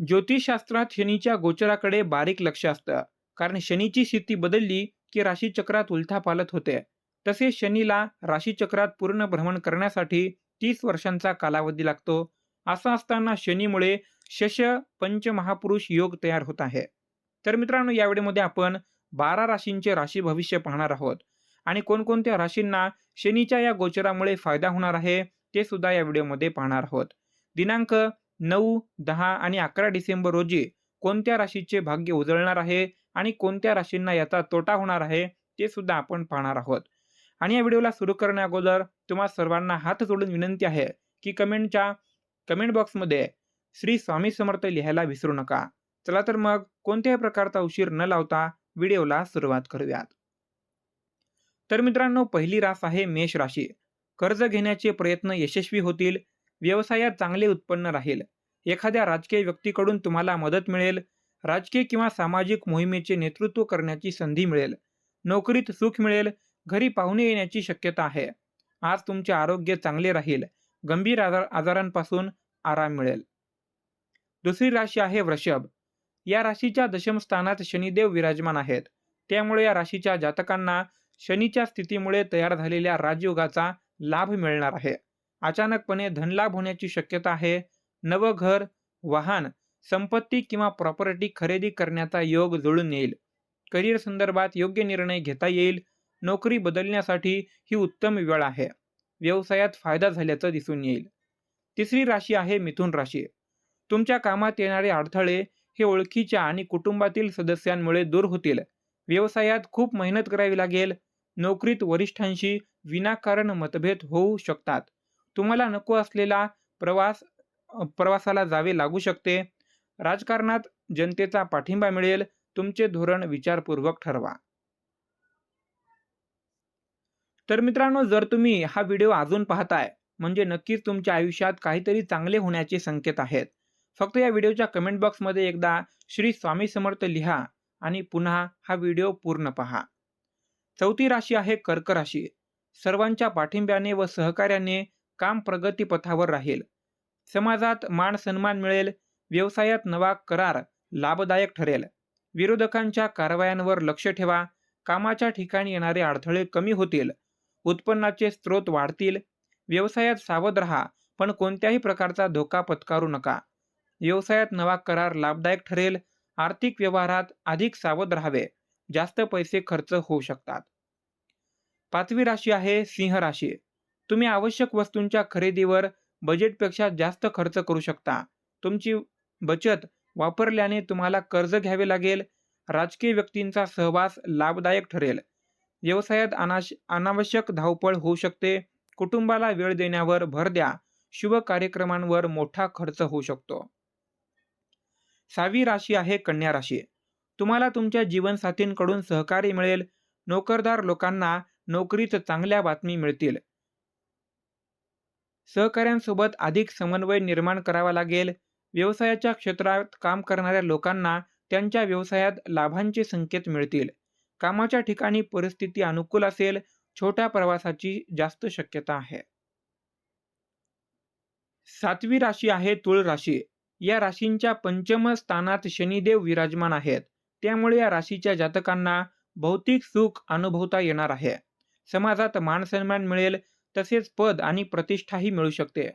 ज्योतिषशास्त्रात शनीच्या गोचराकडे बारीक लक्ष असतं. कारण शनीची स्थिती बदलली की राशीचक्रात उलथा पालत होते. तसेच शनीला राशीचक्रात पूर्ण भ्रमण करण्यासाठी तीस वर्षांचा कालावधी लागतो. असं असताना शनीमुळे शश पंचमहापुरुष योग तयार होत आहे. तर मित्रांनो या व्हिडिओमध्ये आपण बारा राशींचे राशी भविष्य पाहणार आहोत. आणि कोणकोणत्या राशींना शनीच्या या गोचरामुळे फायदा होणार आहे ते सुद्धा या व्हिडिओमध्ये पाहणार आहोत. दिनांक नऊ दहा आणि अकरा डिसेंबर रोजी कोणत्या राशीचे भाग्य उजळणार आहे आणि कोणत्या राशींना याचा तोटा होणार आहे ते सुद्धा आपण पाहणार आहोत. आणि या व्हिडिओला सुरू करण्या अगोदर तुम्हा सर्वांना हात जोडून विनंती आहे की कमेंटच्या कमेंट बॉक्समध्ये श्री स्वामी समर्थ लिहायला विसरू नका. चला तर मग कोणत्याही प्रकारचा उशीर न लावता व्हिडिओला सुरुवात करूयात. तर मित्रांनो पहिली रास आहे मेष राशी. कर्ज घेण्याचे प्रयत्न यशस्वी होतील व्यवसायात चांगले उत्पन्न राहील. एखाद्या राजकीय व्यक्तीकडून तुम्हाला मदत मिळेल. राजकीय किंवा सामाजिक मोहिमेचे नेतृत्व करण्याची संधी मिळेल. नोकरीत सुख मिळेल. घरी पाहुणे येण्याची शक्यता आहे. आज तुमचे आरोग्य चांगले राहील. गंभीर आजार आजारांपासून आराम मिळेल. दुसरी राशी आहे वृषभ. या राशीच्या दशमस्थानात शनिदेव विराजमान आहेत. त्यामुळे या राशीच्या जातकांना शनीच्या स्थितीमुळे तयार झालेल्या राजयोगाचा लाभ मिळणार आहे. अचानकपणे धनलाभ होण्याची शक्यता आहे. नवं घर वाहन संपत्ती किंवा प्रॉपर्टी खरेदी करण्याचा योग जुळून येईल. करिअर संदर्भात योग्य निर्णय घेता येईल. नोकरी बदलण्यासाठी ही उत्तम वेळ आहे. व्यवसायात फायदा झाल्याचं दिसून येईल. तिसरी राशी आहे मिथुन राशी. तुमच्या कामात येणारे अडथळे हे ओळखीच्या आणि कुटुंबातील सदस्यांमुळे दूर होतील. व्यवसायात खूप मेहनत करावी लागेल. नोकरीत वरिष्ठांशी विनाकारण मतभेद होऊ शकतात. तुम्हाला नको असलेला प्रवास प्रवासाला जावे लागू शकते. राजकारणात जनतेचा पाठिंबा मिळेल. तुमचे धोरण विचारपूर्वक ठरवा. तर मित्रांनो जर तुम्ही हा व्हिडिओ अजून पाहताय म्हणजे नक्कीच तुमच्या आयुष्यात काहीतरी चांगले होण्याचे संकेत आहेत. फक्त या व्हिडिओच्या कमेंट बॉक्समध्ये एकदा श्री स्वामी समर्थ लिहा आणि पुन्हा हा व्हिडिओ पूर्ण पहा. चौथी राशी आहे कर्क राशी. सर्वांच्या पाठिंब्याने व सहकार्याने काम प्रगतीपथावर राहील. समाजात मान सन्मान मिळेल व्यवसायात नवा करार लाभदायक ठरेल. विरोधकांच्या कारवायांवर लक्ष ठेवा कामाच्या ठिकाणी येणारे अडथळे कमी होतील उत्पन्नाचे स्रोत वाढतील व्यवसायात सावध राहा पण कोणत्याही प्रकारचा धोका पत्करू नका. व्यवसायात नवा करार लाभदायक ठरेल आर्थिक व्यवहारात अधिक सावध राहावे जास्त पैसे खर्च होऊ शकतात. पाचवी राशी आहे सिंह राशी. तुम्ही आवश्यक वस्तूंच्या खरेदीवर बजेटपेक्षा जास्त खर्च करू शकता. तुमची बचत वापरल्याने तुम्हाला कर्ज घ्यावे लागेल. राजकीय व्यक्तींचा सहवास लाभदायक ठरेल. व्यवसायात अनाश अनावश्यक धावपळ होऊ शकते. कुटुंबाला वेळ देण्यावर भर द्या. शुभ कार्यक्रमांवर मोठा खर्च होऊ शकतो. सहावी राशी आहे कन्या राशी. तुम्हाला तुमच्या जीवनसाथींकडून सहकार्य मिळेल. नोकरदार लोकांना नोकरीत चांगल्या बातमी मिळतील. सहकाऱ्यांसोबत अधिक समन्वय निर्माण करावा लागेल. व्यवसायाच्या क्षेत्रात काम करणाऱ्या लोकांना त्यांच्या व्यवसायात लाभांचे संकेत मिळतील. कामाच्या ठिकाणी परिस्थिती अनुकूल असेल छोट्या प्रवासाची जास्त शक्यता आहे. सातवी राशी आहे तुळ राशी. या राशींच्या पंचम स्थानात शनिदेव विराजमान आहेत. त्यामुळे या राशीच्या जातकांना भौतिक सुख अनुभवता येणार आहे. समाजात मानसन्मान मिळेल तसेच पद आणि प्रतिष्ठाही मिळू शकते.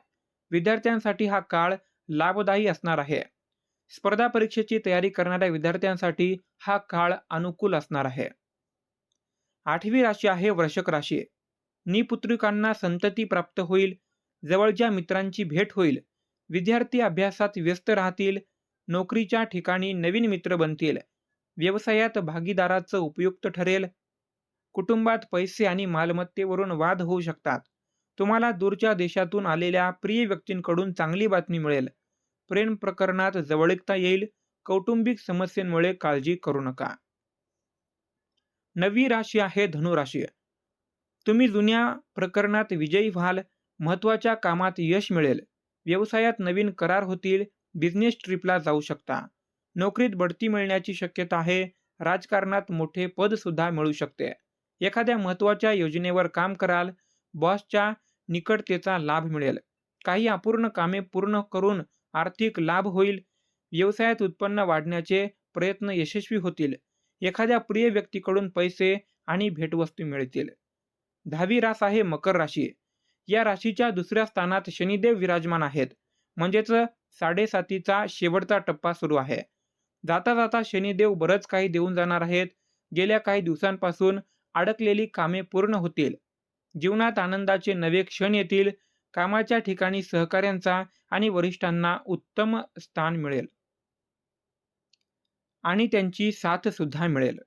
विद्यार्थ्यांसाठी हा काळ लाभदायी असणार आहे. स्पर्धा परीक्षेची तयारी करणाऱ्या विद्यार्थ्यांसाठी हा काळ अनुकूल असणार आहे. आठवी राशी आहे वृषक राशी. निपुत्रिकांना संतती प्राप्त होईल. जवळच्या मित्रांची भेट होईल. विद्यार्थी अभ्यासात व्यस्त राहतील. नोकरीच्या ठिकाणी नवीन मित्र बनतील. व्यवसायात भागीदाराचं उपयुक्त ठरेल. कुटुंबात पैसे आणि मालमत्तेवरून वाद होऊ शकतात. तुम्हाला दूरच्या देशातून आलेल्या प्रिय व्यक्तींकडून चांगली बातमी मिळेल. प्रेम प्रकरणात जवळिकता येईल. कौटुंबिक समस्यांमुळे काळजी करू नका. नवी राशी आहे धनुराशी. तुम्ही जुन्या प्रकरणात विजयी व्हाल. महत्त्वाच्या कामात यश मिळेल. व्यवसायात नवीन करार होतील. बिझनेस ट्रिपला जाऊ शकता. नोकरीत बढती मिळण्याची शक्यता आहे. राजकारणात मोठे पद सुद्धा मिळू शकते. एखाद्या महत्त्वाच्या योजनेवर काम कराल. बॉसच्या निकटतेचा लाभ मिळेल. काही अपूर्ण कामे पूर्ण करून आर्थिक लाभ होईल. व्यवसायात उत्पन्न वाढण्याचे प्रयत्न यशस्वी होतील. एखाद्या प्रिय व्यक्तीकडून पैसे आणि भेटवस्तू मिळतील. दहावी रास आहे मकर राशी. या राशीच्या दुसऱ्या स्थानात शनिदेव विराजमान आहेत. म्हणजेच साडेसातीचा शेवटचा टप्पा सुरू आहे. जाता जाता शनिदेव बरंच काही देऊन जाणार आहेत. गेल्या काही दिवसांपासून अडकलेली कामे पूर्ण होतील. जीवनात आनंदाचे नवे क्षण येतील कामाच्या ठिकाणी सहकाऱ्यांचा आणि वरिष्ठांना उत्तम स्थान मिळेल. आणि त्यांची साथ सुद्धा मिळेल.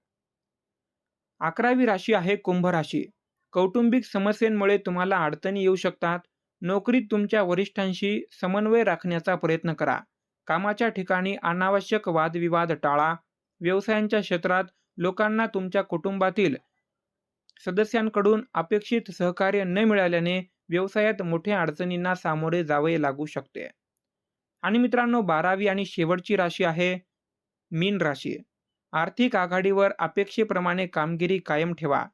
अकरावी राशी आहे कुंभ राशी. कौटुंबिक समस्यांमुळे तुम्हाला अडचणी येऊ शकतात. नोकरीत तुमच्या वरिष्ठांशी समन्वय राखण्याचा प्रयत्न करा. कामाच्या ठिकाणी अनावश्यक वादविवाद टाळा. व्यवसायांच्या क्षेत्रात लोकांना तुमच्या कुटुंबातील सदस्यांकडून अपेक्षित सहकार्य न मिळाल्याने व्यवसायात मोठ्या अडचणींना सामोरे जावे लागू शकते. आणि मित्रांनो बारावी आणि शेवटची राशी आहे मीन राशी. आर्थिक आघाडीवर अपेक्षेप्रमाणे कामगिरी कायम ठेवा.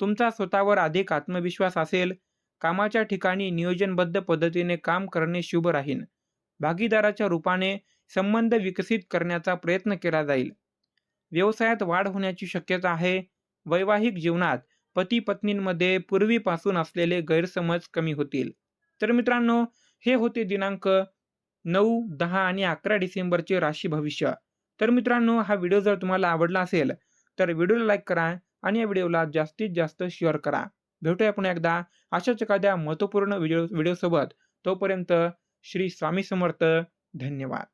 तुमचा स्वतःवर अधिक आत्मविश्वास असेल कामाच्या ठिकाणी नियोजनबद्ध पद्धतीने काम करणे शुभ राहील. भागीदाराच्या रूपाने संबंध विकसित करण्याचा प्रयत्न केला जाईल. व्यवसायात वाढ होण्याची शक्यता आहे. वैवाहिक जीवनात पती पत्नींमध्ये पूर्वीपासून असलेले गैरसमज कमी होतील. तर मित्रांनो हे होते दिनांक नऊ दहा आणि अकरा डिसेंबरचे राशी भविष्य. तर मित्रांनो हा व्हिडिओ जर तुम्हाला आवडला असेल तर व्हिडिओला लाईक करा आणि या व्हिडिओला जास्तीत जास्त शेअर करा. भेटूया पुन्हा एकदा अशाच एखाद्या महत्त्वपूर्ण व्हिडिओ व्हिडिओसोबत. तोपर्यंत श्री स्वामी समर्थ. धन्यवाद.